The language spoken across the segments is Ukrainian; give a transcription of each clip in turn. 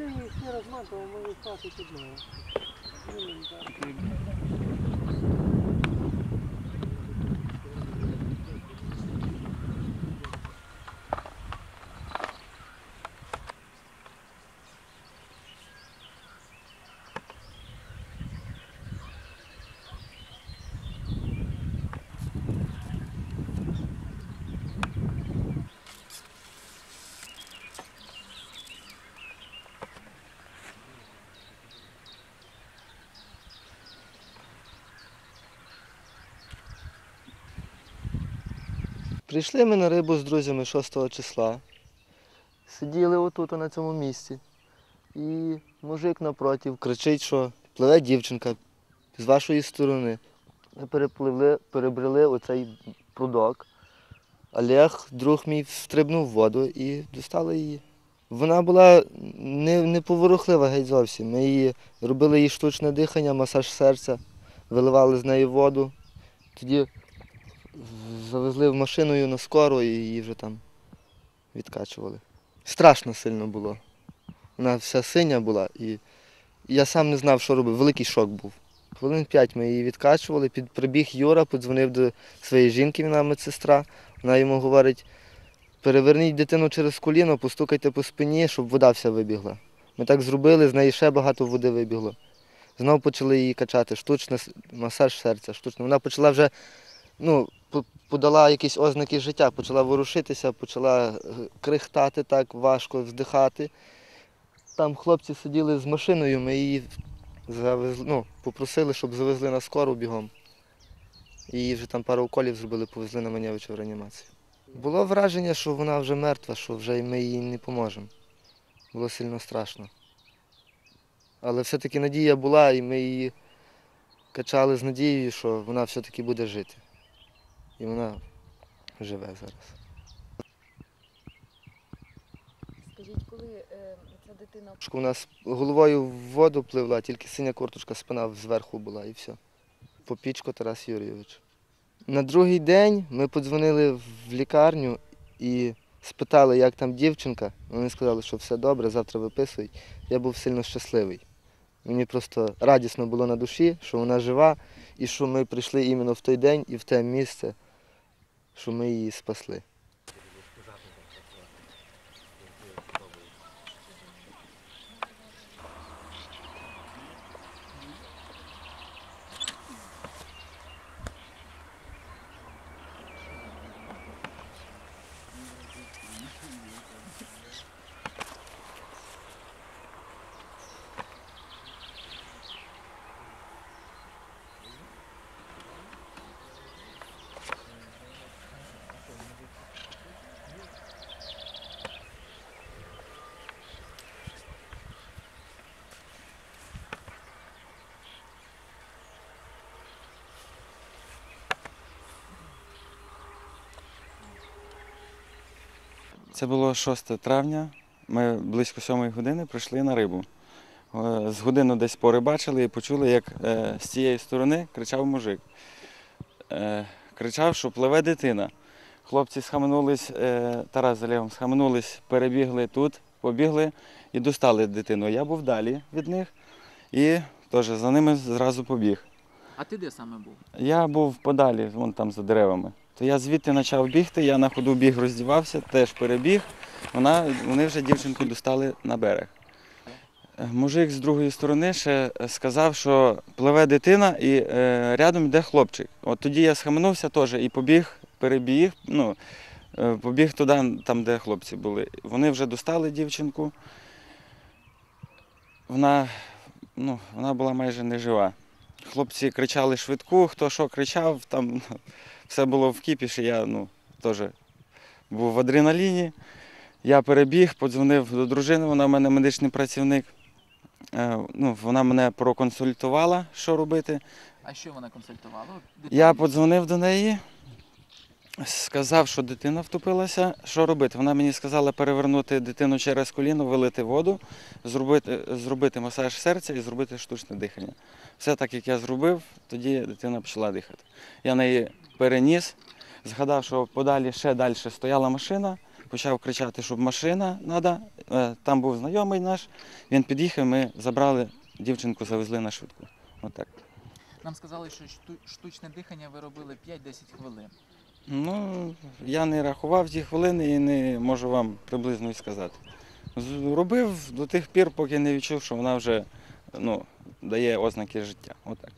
ти її всі розматував, може стати під Прийшли ми на рибу з друзями 6 числа. Сиділи отут на цьому місці. І мужик напротив кричить, що пливе дівчинка з вашої сторони. Ми перепливли, перебрели оцей прудок. Олег, друг мій, встрибнув в воду і достали її. Вона була не, неповорухлива геть зовсім. Ми її робили їй штучне дихання, масаж серця, виливали з неї воду. Тоді завезли машиною на скору і її вже там відкачували. Страшно сильно було. Вона вся синя була і я сам не знав, що робити. Великий шок був. Хвилин п'ять ми її відкачували, під прибіг Юра, подзвонив до своєї жінки, вона медсестра. Вона йому говорить, переверніть дитину через коліно, постукайте по спині, щоб вода вся вибігла. Ми так зробили, з неї ще багато води вибігло. Знову почали її качати, штучний масаж серця, штучний. Вона почала вже ну, подала якісь ознаки життя, почала ворушитися, почала е, крихтати так важко, вздихати. Там хлопці сиділи з машиною, ми її завезли, ну, попросили, щоб завезли на скору бігом. Її вже там пару уколів зробили, повезли на Манєвича в реанімацію. Було враження, що вона вже мертва, що вже ми їй не поможемо. Було сильно страшно. Але все-таки надія була, і ми її качали з надією, що вона все-таки буде жити. І вона живе зараз. Скажіть, коли е, ця дитина У нас головою в воду пливла, тільки синя курточка, спина зверху була і все. Попічко Тарас Юрійович. На другий день ми подзвонили в лікарню і спитали, як там дівчинка. Вони сказали, що все добре, завтра виписують. Я був сильно щасливий. Мені просто радісно було на душі, що вона жива, і що ми прийшли іменно в той день і в те місце, що ми її спасли. Це було 6 травня. Ми близько 7 години прийшли на рибу. Е, З годину десь порибачили і почули, як е, з цієї сторони кричав мужик. Е, Кричав, що пливе дитина. Хлопці схаменулись, Тарас з Олегом схаменулись, перебігли тут, побігли і достали дитину. Я був далі від них і теж за ними зразу побіг. А ти де саме був? Я був подалі, вон там за деревами. То я звідти почав бігти, я на ходу біг роздівався, теж перебіг. Вона, вони вже дівчинку достали на берег. Е, Мужик з другої сторони ще сказав, що пливе дитина і е, рядом йде хлопчик. От тоді я схаменувся теж і побіг, перебіг, ну, е, побіг туди, там, де хлопці були. Вони вже достали дівчинку. Вона, ну, вона була майже нежива. Хлопці кричали швидку, хто що кричав, там все було в кіпіші, я ну, теж був в адреналіні. Я перебіг, подзвонив до дружини, вона в мене медичний працівник. Е, Ну, вона мене проконсультувала, що робити. А що вона консультувала? Я подзвонив до неї, сказав, що дитина втопилася. Що робити? Вона мені сказала перевернути дитину через коліно, вилити воду, зробити, зробити масаж серця і зробити штучне дихання. Все так, як я зробив, тоді дитина почала дихати. Я неї переніс, згадав, що подалі ще далі стояла машина, почав кричати, щоб машина треба. Там був знайомий наш, він під'їхав, ми забрали дівчинку, завезли на швидку. Отак. Нам сказали, що штучне дихання ви робили 5-10 хвилин. Ну, я не рахував ті хвилини і не можу вам приблизно сказати. Робив до тих пір, поки не відчув, що вона вже ну, дає ознаки життя. Отак.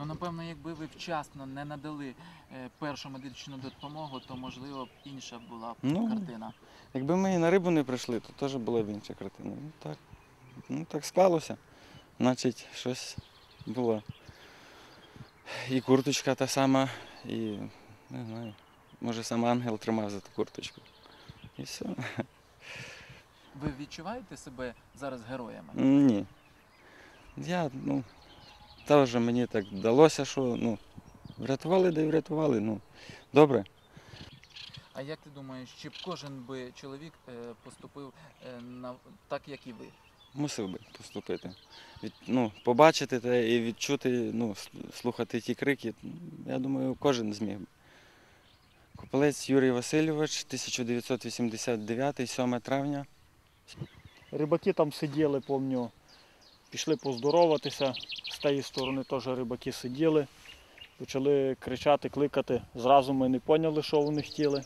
Ну, напевно, якби ви вчасно не надали е, першу медичну допомогу, то можливо б інша була б Ну, картина. Якби ми і на рибу не прийшли, то теж була б інша картина. Ну так, ну, так склалося. Значить, щось було. І курточка та сама, і не знаю, може сам ангел тримав за ту курточку. І все. Ви відчуваєте себе зараз героями? Ні. Я, ну, теж мені так вдалося, що ну, врятували, да й врятували. Ну, добре. А як ти думаєш, чи б кожен би чоловік е, поступив е, на так, як і ви? Мусив би поступити. Від, ну, побачити те і відчути, ну, слухати ті крики, я думаю, кожен зміг би. Копалець Юрій Васильович, 1989, 7 травня. Рибаки там сиділи, пам'ятаю, пішли поздороватися. З тієї сторони теж рибаки сиділи, почали кричати, кликати. Зразу ми не поняли, що вони хотіли.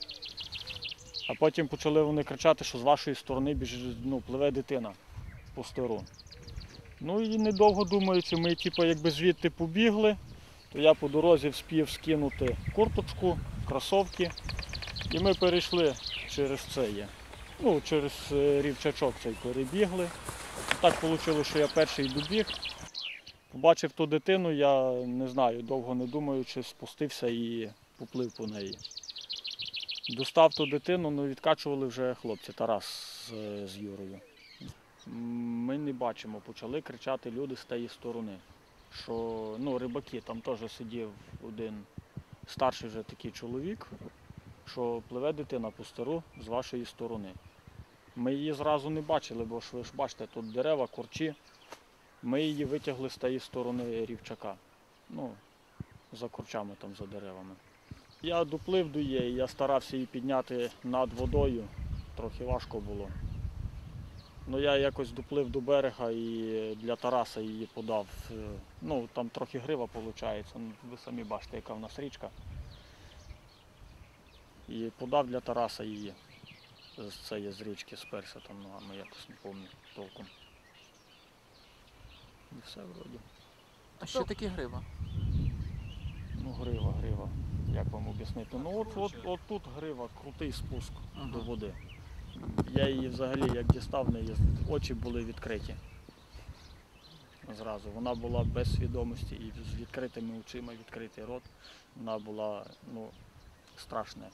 А потім почали вони кричати, що з вашої сторони біж, ну, пливе дитина по стору. Ну і недовго думаючи, ми типу, якби звідти побігли, то я по дорозі вспів скинути курточку, кросовки. І ми перейшли через це є. Ну, через е, рівчачок цей перебігли. Так вийшло, що я перший добіг. Побачив ту дитину, я не знаю, довго не думаючи, спустився і поплив по неї. Достав ту дитину, ну відкачували вже хлопці Тарас з, з Юрою. Ми не бачимо, почали кричати люди з тієї сторони. Що ну, рибаки, там теж сидів один старший вже такий чоловік, що пливе дитина по стару з вашої сторони. Ми її зразу не бачили, бо ж ви ж бачите, тут дерева, корчі. Ми її витягли з тієї сторони рівчака. Ну, за корчами там, за деревами. Я доплив до її, я старався її підняти над водою. Трохи важко було. Ну я якось доплив до берега і для Тараса її подав. Е, Ну, там трохи грива виходить. Ну, ви самі бачите, яка в нас річка. І подав для Тараса її. Це є з річки сперся там ногами, якось не пам'ятаю толком. І все вроді. А що таке грива? Ну, грива, грива. Як вам об'яснити? Ну от, от, от тут грива, крутий спуск Ага. до води. Я її взагалі як дістав, неї очі були відкриті. Зразу. Вона була без свідомості і з відкритими очима, відкритий рот. Вона була ну, страшна.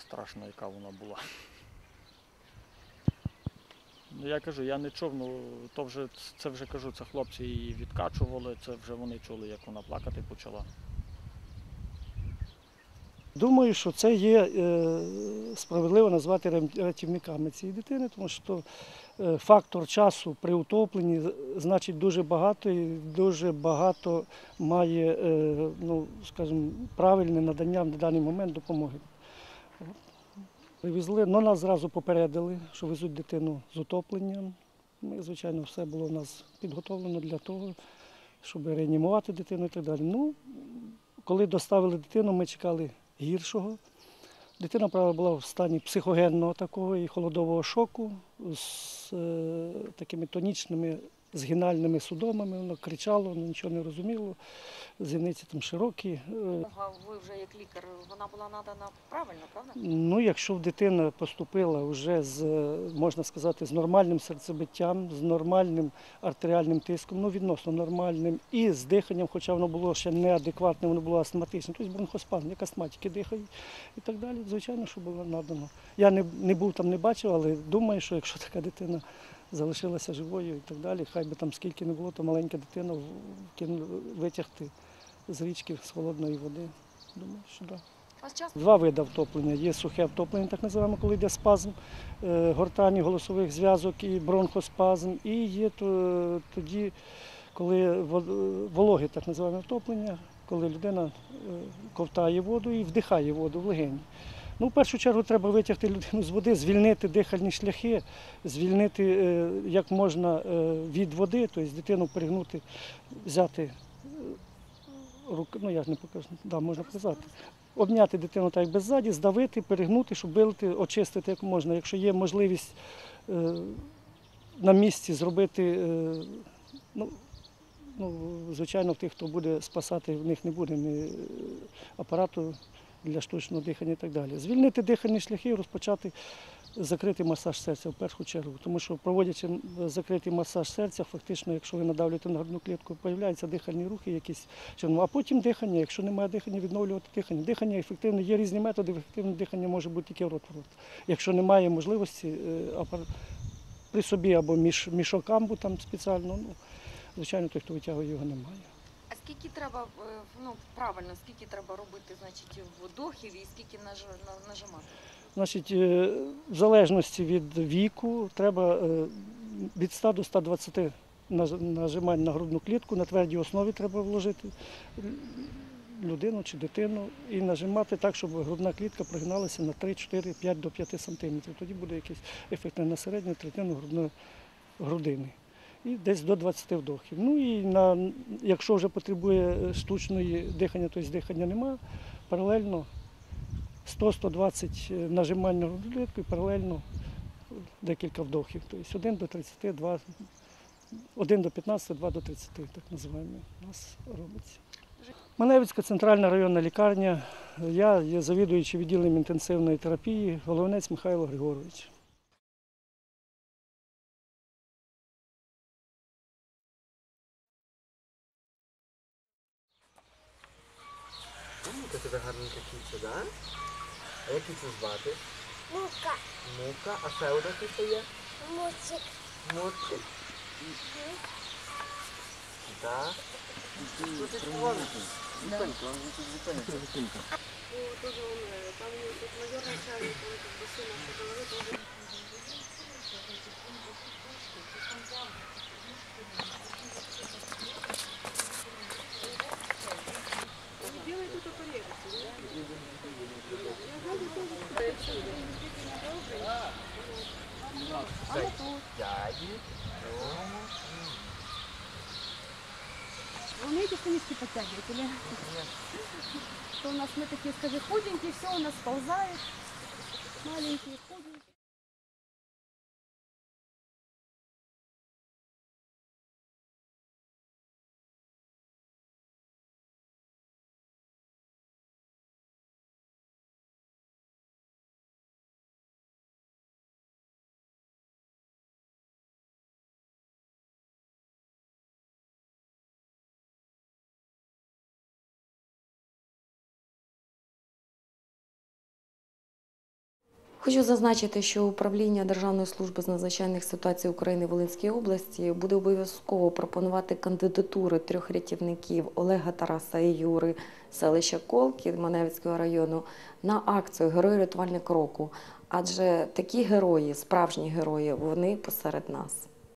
Страшна, яка вона була. Ну, я кажу, я не чув, ну то вже це вже кажу, це хлопці її відкачували, це вже вони чули, як вона плакати почала. Думаю, що це є е, справедливо назвати рятівниками цієї дитини, тому що е, фактор часу при утопленні значить дуже багато і дуже багато має, е, ну, скажімо, правильне надання на даний момент допомоги. Привезли, ну нас зразу попередили, що везуть дитину з утопленням. Ми, звичайно, все було в нас підготовлено для того, щоб реанімувати дитину і так далі. Ну, коли доставили дитину, ми чекали гіршого. Дитина правда, була в стані психогенного такого і холодового шоку з е, такими тонічними згинальними судомами. Воно кричало, воно нічого не розуміло. Зіниці там широкі. Е, А ви вже як лікар, вона була надана правильно, правда? Ну, якщо дитина поступила вже з, можна сказати, з нормальним серцебиттям, з нормальним артеріальним тиском, ну відносно нормальним, і з диханням, хоча воно було ще неадекватне, воно було астматичне, тобто бронхоспазм, як астматики дихають і так далі, звичайно, що було надано. Я не, не був там, не бачив, але думаю, що якщо така дитина залишилася живою і так далі, хай би там скільки не було, то маленька дитина витягти з річки з холодної води. Думаю, що так. Да. Два види втоплення. Є сухе втоплення, так називаємо, коли йде спазм е, гортані голосових зв'язок і бронхоспазм. І є тоді, коли вологе так називаємо втоплення, коли людина е, ковтає воду і вдихає воду в легені. Ну, в першу чергу треба витягти людину з води, звільнити дихальні шляхи, звільнити е, як можна е, від води, тобто дитину перегнути, взяти е, рук, ну я ж не покажу, да, можна показати. Обняти дитину так якби ззаді, здавити, перегнути, щоб вилити, очистити як можна. Якщо є можливість е, на місці зробити, е, ну, ну, звичайно, тих, хто буде спасати, в них не буде е, апарату для штучного дихання і так далі. Звільнити дихальні шляхи і розпочати закритий масаж серця в першу чергу. Тому що проводячи закритий масаж серця, фактично, якщо ви надавлюєте на грудну клітку, появляються дихальні рухи якісь, чином. а потім дихання. Якщо немає дихання, відновлювати дихання. Дихання ефективне, є різні методи, ефективне дихання може бути тільки в рот. Якщо немає можливості е, при собі або між, мішок амбу там спеціально, ну, звичайно, той, хто витягує його, немає. Скільки треба, е, ну правильно, скільки треба робити, значить, вдохів і скільки нажимати? Значить, е, в залежності від віку треба е, від 100 до 120 нажимань на грудну клітку, на твердій основі треба вложити людину чи дитину і нажимати так, щоб грудна клітка прогиналася на 3, 4, 5 до 5 сантиметрів. Тоді буде якийсь ефект на середню третину грудної грудини. І десь до 20 вдохів. Ну і на, якщо вже потребує штучної дихання, тобто дихання немає, паралельно 100-120 нажимань на грудну і паралельно декілька вдохів. Тобто 1 до 30, 2, 1 до 15, 2 до 30, так називаємо, у нас робиться. Маневицька центральна районна лікарня. Я є завідуючий відділенням інтенсивної терапії, головнець Михайло Григорович. Мука тебе гарненька кіця, да? А як кіцю звати? Мука, Мука, а ще одна кіця є? мучик, Мурчик. Так. Що ти говориш? Дяді. То у нас мы такие, скажи, худенькие, все у нас ползает, Маленькие, худенькие. Хочу зазначити, що управління Державної служби з надзвичайних ситуацій України в Волинській області буде обов'язково пропонувати кандидатури трьох рятівників Олега Тараса і Юри селища Колки Маневицького району на акцію Герой рятувальник року. Адже такі герої, справжні герої, вони посеред нас.